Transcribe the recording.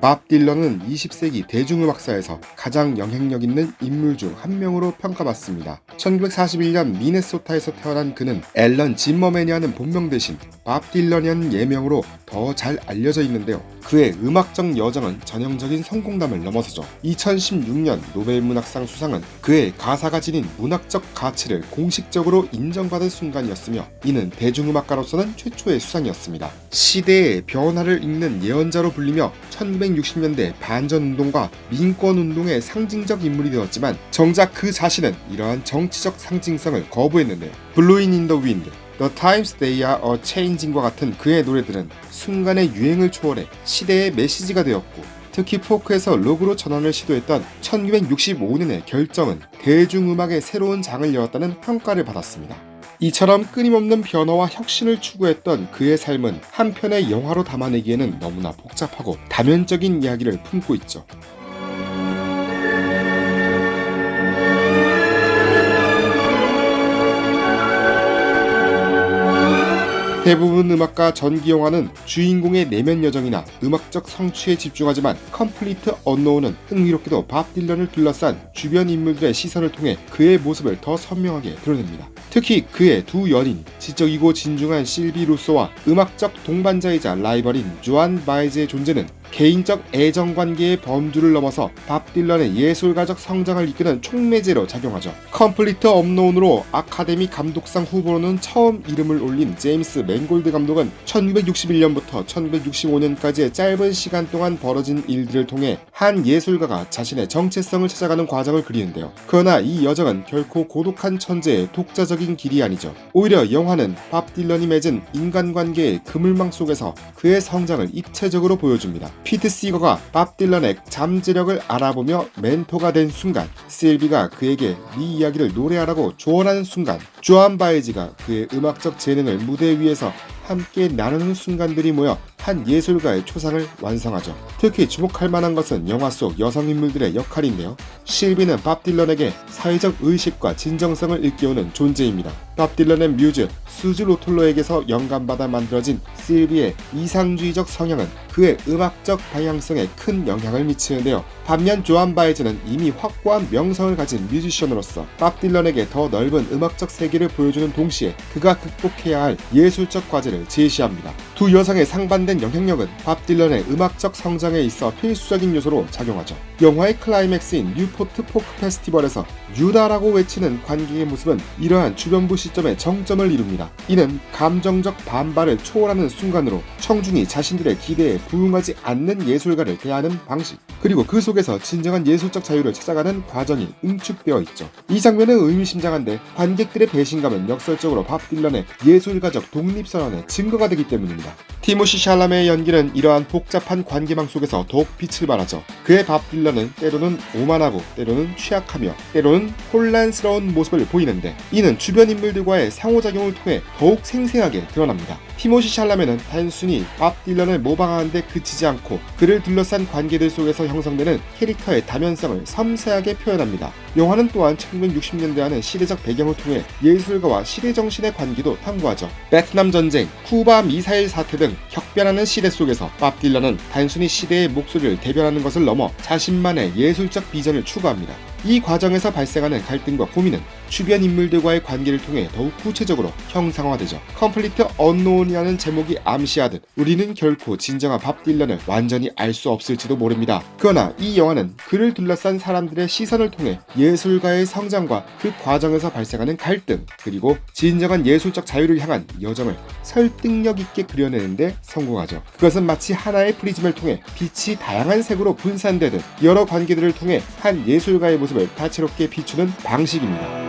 밥 딜런은 20세기 대중음악사에서 가장 영향력 있는 인물 중 한 명으로 평가받습니다. 1941년 미네소타에서 태어난 그는 앨런 짐머맨이라는 본명 대신 밥 딜런이라는 예명으로 더 잘 알려져 있는데요. 그의 음악적 여정은 전형적인 성공담을 넘어서죠. 2016년 노벨 문학상 수상은 그의 가사가 지닌 문학적 가치를 공식적으로 인정받은 순간이었으며 이는 대중음악가로서는 최초의 수상이었습니다. 시대의 변화를 읽는 예언자로 불리며 1960년대 반전운동과 민권운동의 상징적 인물이 되었지만 정작 그 자신은 이러한 정치적 상징성을 거부했는데요. 블루인 인 더 윈드, The Times They Are A Changing과 같은 그의 노래들은 순간의 유행을 초월해 시대의 메시지가 되었고 특히 포크에서 록으로 전환을 시도했던 1965년의 결정은 대중음악의 새로운 장을 열었다는 평가를 받았습니다. 이처럼 끊임없는 변화와 혁신을 추구했던 그의 삶은 한편의 영화로 담아내기에는 너무나 복잡하고 다면적인 이야기를 품고 있죠. 대부분 음악가 전기 영화는 주인공의 내면 여정이나 음악적 성취에 집중하지만 컴플리트 언노운은 흥미롭게도 밥 딜런을 둘러싼 주변 인물들의 시선을 통해 그의 모습을 더 선명하게 드러냅니다. 특히 그의 두 연인, 지적이고 진중한 실비 루소와 음악적 동반자이자 라이벌인 조안 바이즈의 존재는 개인적 애정 관계의 범주를 넘어서 밥 딜런의 예술가적 성장을 이끄는 촉매제로 작용하죠. 컴플리트 업노운으로 아카데미 감독상 후보로는 처음 이름을 올린 제임스 맨골드 감독은 1961년부터 1965년까지의 짧은 시간 동안 벌어진 일들을 통해 한 예술가가 자신의 정체성을 찾아가는 과정을 그리는데요. 그러나 이 여정은 결코 고독한 천재의 독자적인 길이 아니죠. 오히려 영화는 밥 딜런이 맺은 인간관계의 그물망 속에서 그의 성장을 입체적으로 보여줍니다. 피트 시거가 밥 딜런의 잠재력을 알아보며 멘토가 된 순간, 실비가 그에게 네 이야기를 노래하라고 조언하는 순간, 조안 바이지가 그의 음악적 재능을 무대 위에서 함께 나누는 순간들이 모여 한 예술가의 초상을 완성하죠. 특히 주목할 만한 것은 영화 속 여성 인물들의 역할인데요. 실비는 밥 딜런에게 사회적 의식과 진정성을 일깨우는 존재입니다. 밥 딜런의 뮤즈 수즈 로톨로에게서 영감받아 만들어진 실비의 이상주의적 성향은 그의 음악적 방향성에 큰 영향을 미치는데요. 반면 조안 바이즈는 이미 확고한 명성을 가진 뮤지션으로서 밥 딜런에게 더 넓은 음악적 세계를 보여주는 동시에 그가 극복해야 할 예술적 과제를 제시합니다. 두 여성의 상반된 영향력은 밥 딜런의 음악적 성장에 있어 필수적인 요소로 작용하죠. 영화의 클라이맥스인 뉴포트 포크 페스티벌에서 유다라고 외치는 관객의 모습은 이러한 주변부 시점의 정점을 이룹니다. 이는 감정적 반발을 초월하는 순간으로 청중이 자신들의 기대에 부응하지 않는 예술가를 대하는 방식, 그리고 그 속에서 진정한 예술적 자유를 찾아가는 과정이 응축되어 있죠. 이 장면은 의미심장한데 관객들의 배신감은 역설적으로 밥 딜런의 예술가적 독립선언의 증거가 되기 때문입니다. 티모시 샬 라메의 연기는 이러한 복잡한 관계망 속에서 더욱 빛을 발하죠. 그의 밥 딜런은 때로는 오만하고 때로는 취약하며 때로는 혼란스러운 모습을 보이는데 이는 주변 인물들과의 상호작용을 통해 더욱 생생하게 드러납니다. 티모시 샬라메는 단순히 밥 딜런을 모방하는 데 그치지 않고 그를 둘러싼 관계들 속에서 형성되는 캐릭터의 다면성을 섬세하게 표현합니다. 영화는 또한 1960년대와는 시대적 배경을 통해 예술가와 시대 정신의 관계도 탐구하죠. 베트남 전쟁, 쿠바 미사일 사태 등 격변하는 시대 속에서 밥 딜런은 단순히 시대의 목소리를 대변하는 것을 넘어 자신만의 예술적 비전을 추구합니다. 이 과정에서 발생하는 갈등과 고민은 주변 인물들과의 관계를 통해 더욱 구체적으로 형상화되죠. 컴플리트 언노운이라는 제목이 암시하듯 우리는 결코 진정한 밥 딜런을 완전히 알 수 없을지도 모릅니다. 그러나 이 영화는 그를 둘러싼 사람들의 시선을 통해 예술가의 성장과 그 과정에서 발생하는 갈등 그리고 진정한 예술적 자유를 향한 여정을 설득력 있게 그려내는데 성공하죠. 그것은 마치 하나의 프리즘을 통해 빛이 다양한 색으로 분산되듯 여러 관계들을 통해 한 예술가의 모습을 다채롭게 비추는 방식입니다.